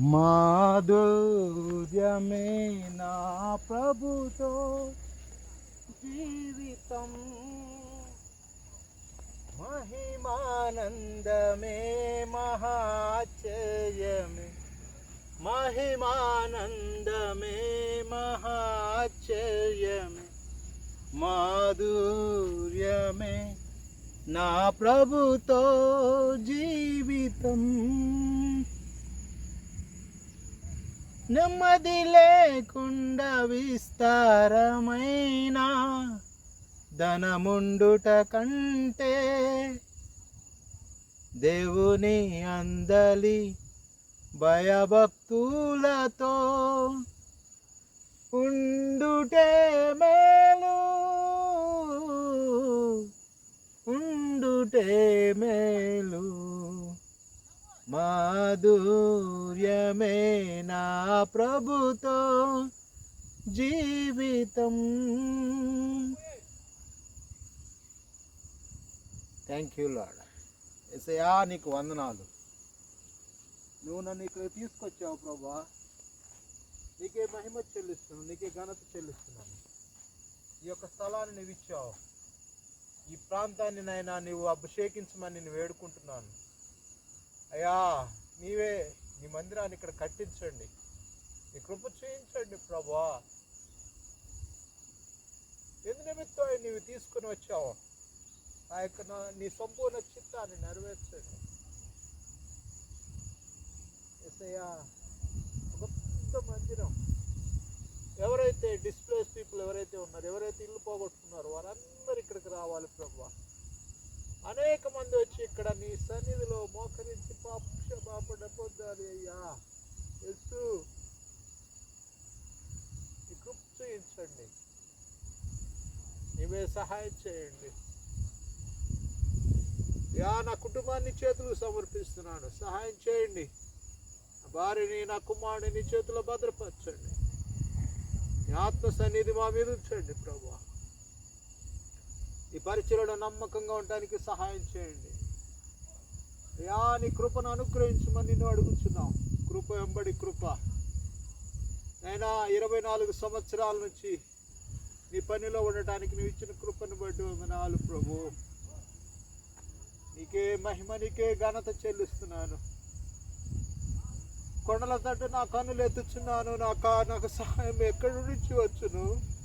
మాధుర్యమే నా ప్రభుతో జీవితం. మహిమానందమే మహాచయమే. మహిమానందమే మహాచర్యమే మాధుర్యమే నా ప్రభుతో జీవితం. నెమ్మది లేకుండా విస్తారమైన ధనముండుట కంటే దేవుని అందలి భయభక్తులతో ఉండుటే మేలు. ఉండుటే మేలు. మాధుర్యమే నా ప్రభుతో జీవితం. థ్యాంక్ యూ లాడ్ ఎసయా నీకు వందనాలు. నువ్వు నన్ను ఇక్కడ తీసుకొచ్చావు ప్రభా. నీకే మహిమ చెల్లిస్తున్నాను నీకే ఘనత చెల్లిస్తున్నాను. ఈ యొక్క స్థలాన్ని నువ్వు ఇచ్చావు. ఈ ప్రాంతాన్ని నైనా నువ్వు అభిషేకించమని నేను వేడుకుంటున్నాను. అయ్యా నీవే నీ మందిరాన్ని ఇక్కడ కట్టించండి. నీ కృప చేయించండి ప్రభా ఎందు నిమిత్తం నీవు తీసుకుని వచ్చావు. ఆ యొక్క నా- నీ సంపూర్ణ చిత్తాన్ని నెరవేర్చండి. ఎస్ఐయా ఒక పెద్ద మందిరం. ఎవరైతే డిస్ప్లేస్ పీపుల్ ఎవరైతే ఉన్నారు ఎవరైతే ఇల్లు పోగొట్టుకున్నారో వారందరూ ఇక్కడికి రావాలి ప్రభు అనేక మంది వచ్చి ఇక్కడ నీ సన్నిధిలో మోకరించి పాపక్షమాపణ పొందాలి అయ్యా. ఎత్తు ఈ చేయించండి నీవే సహాయం చేయండి. యా నా కుటుంబాన్ని చేతులు సమర్పిస్తున్నాను. సహాయం చేయండి. భార్యని నా కుమారుడిని నీ చేతిలో భద్రపరచండి. నీ ఆత్మ సన్నిధి మా మీద ఉంచండి ప్రభు. ఈ పరిచయలో నమ్మకంగా ఉండడానికి సహాయం చేయండి. యా నీ కృపను అనుగ్రహించమని నిన్ను అడుగుతున్నాం కృప వెంబడి కృప. నైనా ఇరవై నాలుగు సంవత్సరాల నుంచి నీ పనిలో ఉండటానికి నువ్వు ఇచ్చిన కృపను బట్టి వందనాలు ప్రభు. నీకే మహిమ నీకే ఘనత చెల్లిస్తున్నాను. కొండల తట్టు నా కన్నులు ఎత్తుచున్నాను. నా నాకు సహాయం ఎక్కడి నుంచి వచ్చును?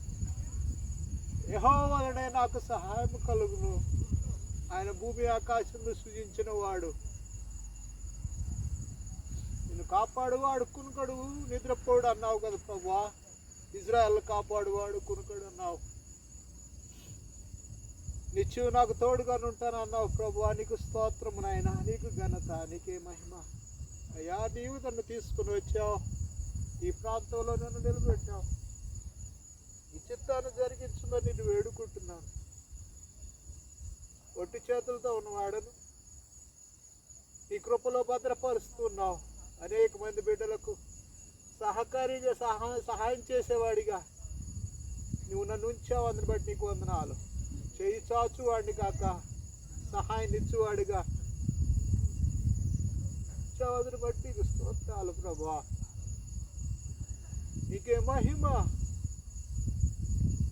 యహో వలనే నాకు సహాయం కలుగును. ఆయన భూమి ఆకాశంలో సృజించిన వాడు నిన్ను కాపాడువాడు కునుకడు నిద్రపోడు అన్నావు కదా ప్రభా ఇజ్రాయల్ కాపాడువాడు కునుకడు అన్నావు. నిత్యం నాకు తోడుగా ఉంటాను అన్నావు ప్రభు నీకు స్తోత్రము నాయన నీకు ఘనత నీకే మహిమ. అయ్యా నీవు నన్ను తీసుకుని వచ్చావు. ఈ ప్రాంతంలో నన్ను నిలబెట్టావు. ఈ చిత్తాన్ని జరిగించుందని నేను వేడుకుంటున్నాను. ఒట్టి చేతులతో ఉన్నవాడను. ఈ కృపలో భద్రపరుస్తున్నావు. అనేక మంది బిడ్డలకు సహకారి సహా సహాయం చేసేవాడిగా. నువ్వు నన్ను ఉంచావు అందుని బట్టి నీకు వందనాలు. చేయి చాచువాడిని కాక సహాయం ఇచ్చేవాడిగా చదువుని బట్టి నీకు స్తోత్రాలు ప్రభా. నీకే మహిమ.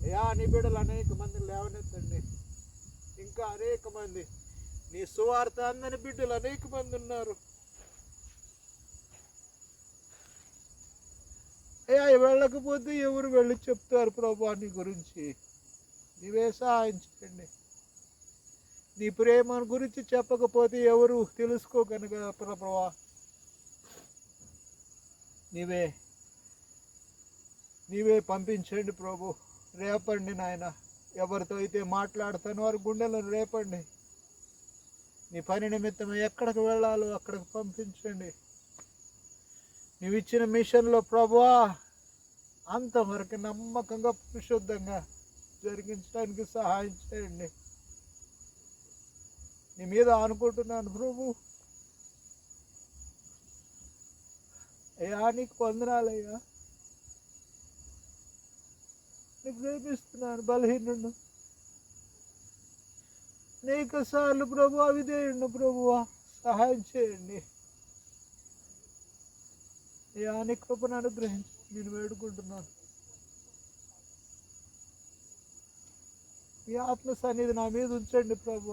యా నీ బిడ్డలు అనేక మంది లేవనెత్తండి. ఇంకా అనేక మంది. నీ సువార్త అందని బిడ్డలు అనేక మంది ఉన్నారు. అయ్యా వెళ్ళకపోతే ఎవరు వెళ్ళి చెప్తారు ప్రభా నీ గురించి? నీవే సహాయం చేయండి. నీ ప్రేమ గురించి చెప్పకపోతే ఎవరు తెలుసుకోగనక ప్రభా? నీవే నీవే పంపించండి ప్రభు. రేపండి నాయనా. ఎవరితో అయితే మాట్లాడతాను వారి గుండెలను రేపండి. నీ పని నిమిత్తం ఎక్కడికి వెళ్ళాలో అక్కడికి పంపించండి. నీవు ఇచ్చిన మిషన్లో ప్రభువా అంతవరకు నమ్మకంగా పరిశుద్ధంగా జరిగించడానికి సహాయం చేయండి. నీ మీద అనుకుంటున్నాను ప్రభు. అయ్యా నీకు వందనాలయ్యా. నీకు ప్రేమిస్తున్నాను బలహీనుడు అనేక సార్లు ప్రభు అవిధేయుడు ప్రభువా సహాయం చేయండి. యాని కృపను అనుగ్రహించి నేను వేడుకుంటున్నాను. ఈ ఆత్మ సన్నిధి నా మీద ఉంచండి ప్రభు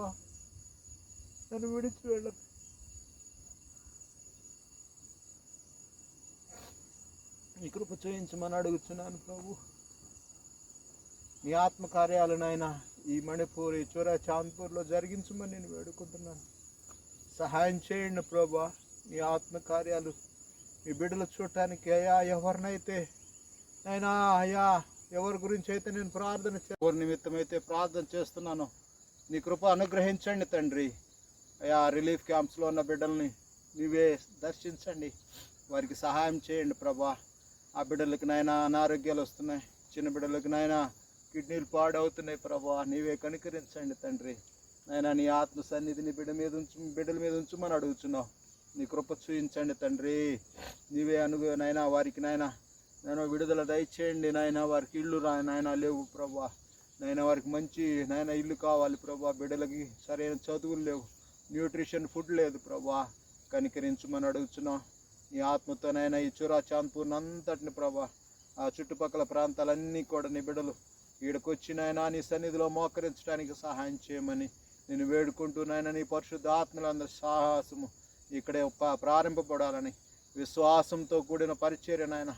నన్ను విడిచి వెళ్ళ నీ కృప చేయించమని అడుగుతున్నాను ప్రభు. నీ ఆత్మ కార్యాలనైనా ఈ మణిపూర్ ఈ చోరా చాంద్పూర్లో జరిగించమని నేను వేడుకుంటున్నాను. సహాయం చేయండి ప్రభా నీ ఆత్మకార్యాలు ఈ బిడ్డలు చూడటానికి అయ్యా ఎవరినైతే అయినా అయ్యా ఎవరి గురించి అయితే నేను ప్రార్థన ఎవరి నిమిత్తం అయితే ప్రార్థన చేస్తున్నాను నీ కృప అనుగ్రహించండి తండ్రి. అయ్యా రిలీఫ్ క్యాంప్స్లో ఉన్న బిడ్డల్ని నీవే దర్శించండి. వారికి సహాయం చేయండి ప్రభా. ఆ బిడ్డలకి నాయన అనారోగ్యాలు వస్తున్నాయి. చిన్న బిడ్డలకి నాయన కిడ్నీలు పాడవుతున్నాయి ప్రభా. నీవే కనికరించండి తండ్రి. నాయన నీ ఆత్మ సన్నిధిని బిడ్డ మీద ఉంచు బిడ్డల మీద ఉంచుమని అడుగుతున్నావు నీ కృప చూయించండి తండ్రి. నీవే అనుగు నాయన వారికి నాయన నేను విడుదల దయచేయండి. నాయన వారికి ఇల్లు రా నాయన లేవు ప్రభా. నాయన వారికి మంచి నాయన ఇల్లు కావాలి ప్రభా. బిడ్డలకి సరైన చదువులు లేవు. న్యూట్రిషన్ ఫుడ్ లేదు ప్రభా. కనికరించమని అడుగుతున్నాం నీ ఆత్మతోనైనా ఈ చురా చాంద్పూర్ అంతటిని ప్రభా. ఆ చుట్టుపక్కల ప్రాంతాలన్నీ కూడా నీ ఈడకొచ్చిన ఆయన నీ సన్నిధిలో మోకరించడానికి సహాయం చేయమని నేను వేడుకుంటూ నాయన నీ పరిశుద్ధ ఆత్మలందరి సాహసము ఇక్కడే ప్రారంభపడాలని విశ్వాసంతో కూడిన పరిచర్య నాయన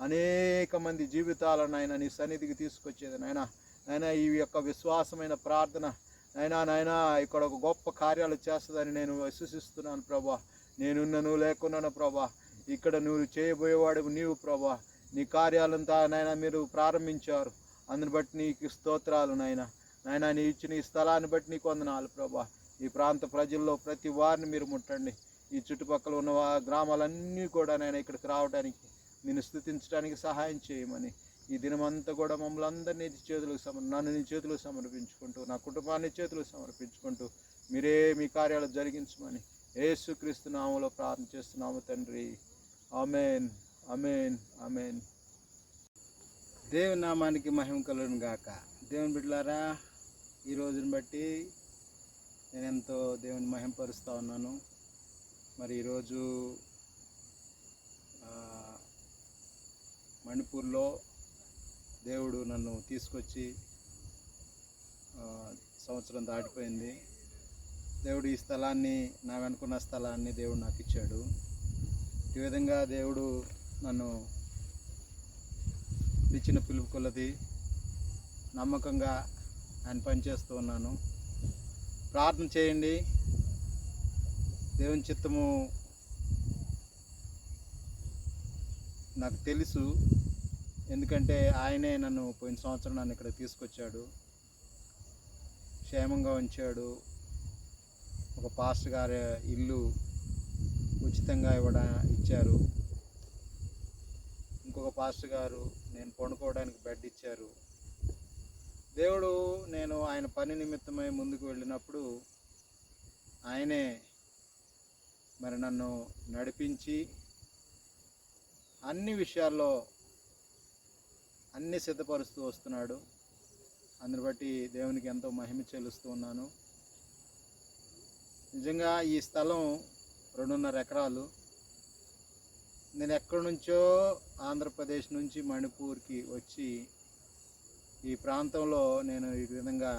అనేక మంది జీవితాలను ఆయన నీ సన్నిధికి తీసుకొచ్చేది నాయన. నాయన ఈ యొక్క విశ్వాసమైన ప్రార్థన నాయనా నాయన ఇక్కడ ఒక గొప్ప కార్యాలు చేస్తుందని నేను విశ్వసిస్తున్నాను ప్రభా. నేనున్నను లేకున్నాను ప్రభా. ఇక్కడ నువ్వు చేయబోయేవాడు నీవు ప్రభా. నీ కార్యాలంతా నాయన మీరు ప్రారంభించారు. అందుని బట్టి నీకు స్తోత్రాలు నాయన. నాయన నీ ఇచ్చిన ఈ స్థలాన్ని బట్టి నీకు వందనాలు ప్రభా. ఈ ప్రాంత ప్రజల్లో ప్రతి వారిని మీరు ముట్టండి. ఈ చుట్టుపక్కల ఉన్న వా- గ్రామాలన్నీ కూడా నేను ఇక్కడికి రావడానికి నేను స్థుతించడానికి సహాయం చేయమని. ఈ దినమంతా కూడా మమ్మల్ని అందరినీ చేతులకు సమర్ నన్ను నీ చేతులకు సమర్పించుకుంటూ నా కుటుంబాన్ని చేతులకు సమర్పించుకుంటూ మీరే మీ కార్యాలు జరిగించమని యేసుక్రీస్తు నామంలో ప్రార్థన చేస్తున్నాము తండ్రి. అమేన్ అమేన్ అమేన్ దేవుని నామానికి మహిమ కలుగును గాక. దేవుని బిడ్డలారా ఈ రోజుని బట్టి నేను ఎంతో దేవుని మహింపరుస్తూ ఉన్నాను. మరి ఈరోజు మణిపూర్లో దేవుడు నన్ను తీసుకొచ్చి సంవత్సరం దాటిపోయింది. దేవుడు ఈ స్థలాన్ని నా వెనుకున్న స్థలాన్ని దేవుడు నాకు ఇచ్చాడు. ఈ విధంగా దేవుడు నన్ను ఇచ్చిన పిలుపు కొలది. నమ్మకంగా ఆయన పనిచేస్తూ ఉన్నాను. ప్రార్థన చేయండి. దేవుని చిత్తము నాకు తెలుసు. ఎందుకంటే ఆయనే నన్ను పోయిన సంవత్సరం నన్ను ఇక్కడ తీసుకొచ్చాడు. క్షేమంగా ఉంచాడు. ఒక పాస్టర్ గారి ఇల్లు ఉచితంగా ఇవ్వడా ఇచ్చారు. ఇంకొక పాస్టర్ గారు నేను పండుకోవడానికి బెడ్ ఇచ్చారు. దేవుడు నేను ఆయన పని నిమిత్తమై ముందుకు వెళ్ళినప్పుడు ఆయనే మరి నన్ను నడిపించి అన్ని విషయాల్లో అన్ని సిద్ధపరుస్తూ వస్తున్నాడు. అందుని బట్టి దేవునికి ఎంతో మహిమ చెల్లిస్తూ ఉన్నాను. నిజంగా ఈ స్థలం రెండున్నర ఎకరాలు. నేను ఎక్కడి నుంచో ఆంధ్రప్రదేశ్ నుంచి మణిపూర్కి వచ్చి ఈ ప్రాంతంలో నేను ఈ విధంగా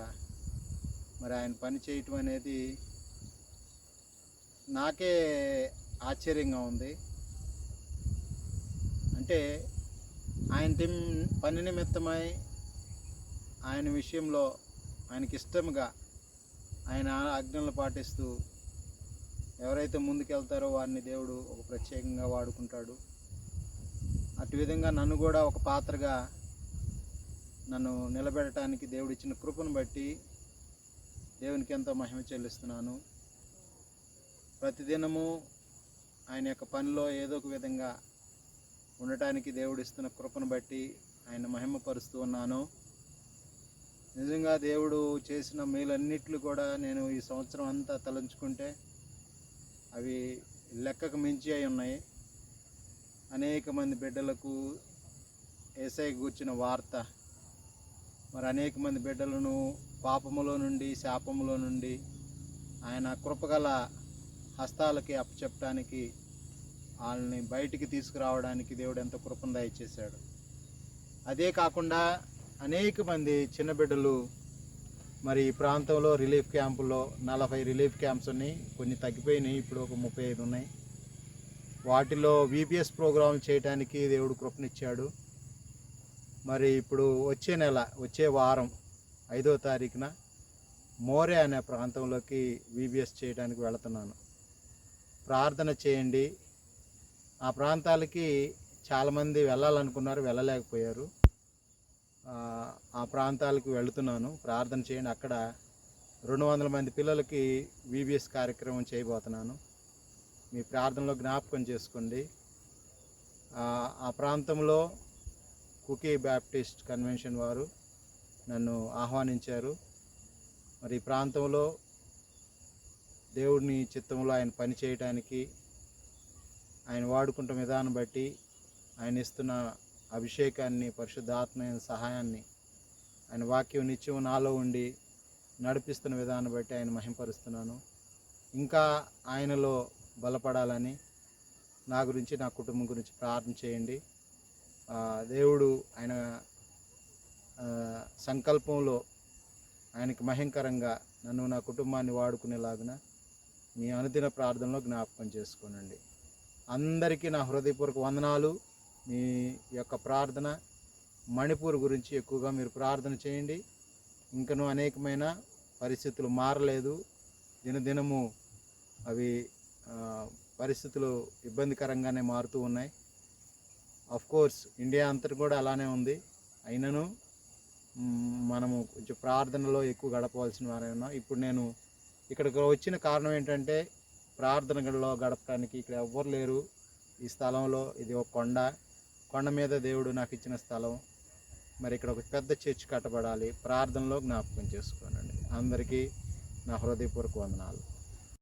మరి ఆయన పని చేయటం అనేది నాకే ఆశ్చర్యంగా ఉంది. అంటే ఆయన తిమ్ పని నిమిత్తమై ఆయన విషయంలో ఆయనకి ఇష్టంగా ఆయన ఆజ్ఞలను పాటిస్తూ ఎవరైతే ముందుకెళ్తారో వారిని దేవుడు ఒక ప్రత్యేకంగా వాడుకుంటాడు. అటు విధంగా నన్ను కూడా ఒక పాత్రగా నన్ను నిలబెట్టడానికి దేవుడు ఇచ్చిన కృపను బట్టి దేవునికి ఎంతో మహిమ చెల్లిస్తున్నాను. ప్రతిదినము ఆయన యొక్క పనిలో ఏదో ఒక విధంగా ఉండటానికి దేవుడు ఇస్తున్న కృపను బట్టి ఆయన మహిమపరుస్తూ ఉన్నాను. నిజంగా దేవుడు చేసిన మేలన్నిట్లు కూడా నేను ఈ సంవత్సరం అంతా తలంచుకుంటే అవి లెక్కకు మించి అయి ఉన్నాయి. అనేక మంది బిడ్డలకు ఏసై కూర్చిన వార్త. మరి అనేక మంది బిడ్డలను పాపములో నుండి శాపములో నుండి ఆయన కృపగల హస్తాలకి అప్పచెప్పడానికి వాళ్ళని బయటికి తీసుకురావడానికి దేవుడు ఎంత కృపను దయచేశాడు. అదే కాకుండా అనేక మంది చిన్న బిడ్డలు మరి ఈ ప్రాంతంలో రిలీఫ్ క్యాంపుల్లో నలభై రిలీఫ్ క్యాంప్స్ ఉన్నాయి. కొన్ని తగ్గిపోయినాయి. ఇప్పుడు ఒక ముప్పై ఐదు ఉన్నాయి. వాటిలో విపిఎస్ ప్రోగ్రాం చేయడానికి దేవుడు కృపనిచ్చాడు. మరి ఇప్పుడు వచ్చే నెల వచ్చే వారం ఐదో తారీఖున మోరే అనే ప్రాంతంలోకి విబిఎస్ చేయడానికి వెళుతున్నాను. ప్రార్థన చేయండి. ఆ ప్రాంతాలకి చాలామంది వెళ్ళాలనుకున్నారు వెళ్ళలేకపోయారు. ఆ, ప్రాంతాలకు వెళుతున్నాను. ప్రార్థన చేయండి. అక్కడ రెండు వందల మంది పిల్లలకి విబిఎస్ కార్యక్రమం చేయబోతున్నాను. మీ ప్రార్థనలో జ్ఞాపకం చేసుకోండి. ఆ, ప్రాంతంలో కుకీ బ్యాప్టిస్ట్ కన్వెన్షన్ వారు నన్ను ఆహ్వానించారు. మరి ఈ ప్రాంతంలో దేవుడిని చిత్తంలో ఆయన పని చేయటానికి ఆయన వాడుకుంటున్న విధానం బట్టి ఆయన ఇస్తున్న అభిషేకాన్ని పరిశుద్ధాత్మైన సహాయాన్ని ఆయన వాక్యం నిత్యం నాలో ఉండి నడిపిస్తున్న విధానం బట్టి ఆయన మహింపరుస్తున్నాను. ఇంకా ఆయనలో బలపడాలని నా గురించి నా కుటుంబం గురించి ప్రార్థన చేయండి. దేవుడు ఆయన సంకల్పంలో ఆయనకి మహింకరంగా నన్ను నా కుటుంబాన్ని వాడుకునేలాగున మీ అనుదిన ప్రార్థనలో జ్ఞాపకం చేసుకోనండి. అందరికీ నా హృదయపూర్వక వందనాలు. మీ యొక్క ప్రార్థన మణిపూర్ గురించి ఎక్కువగా మీరు ప్రార్థన చేయండి. ఇంకనూ అనేకమైన పరిస్థితులు మారలేదు. దినదినము అవి పరిస్థితులు ఇబ్బందికరంగానే మారుతూ ఉన్నాయి. అఫ్ కోర్స్ ఇండియా అంతటి కూడా అలానే ఉంది. అయినను మనము కొంచెం ప్రార్థనలో ఎక్కువ గడపవలసిన వారే ఉన్నాం. ఇప్పుడు నేను ఇక్కడికి వచ్చిన కారణం ఏంటంటే ప్రార్థనలో గడపడానికి ఇక్కడ ఎవ్వరు లేరు. ఈ స్థలంలో ఇది ఒక కొండ. కొండ మీద దేవుడు నాకు ఇచ్చిన స్థలం. మరి ఇక్కడ ఒక పెద్ద చర్చ్ కట్టబడాలి. ప్రార్థనలో జ్ఞాపకం చేసుకోనండి. అందరికీ నా హృదయపూర్వక వందనాలు.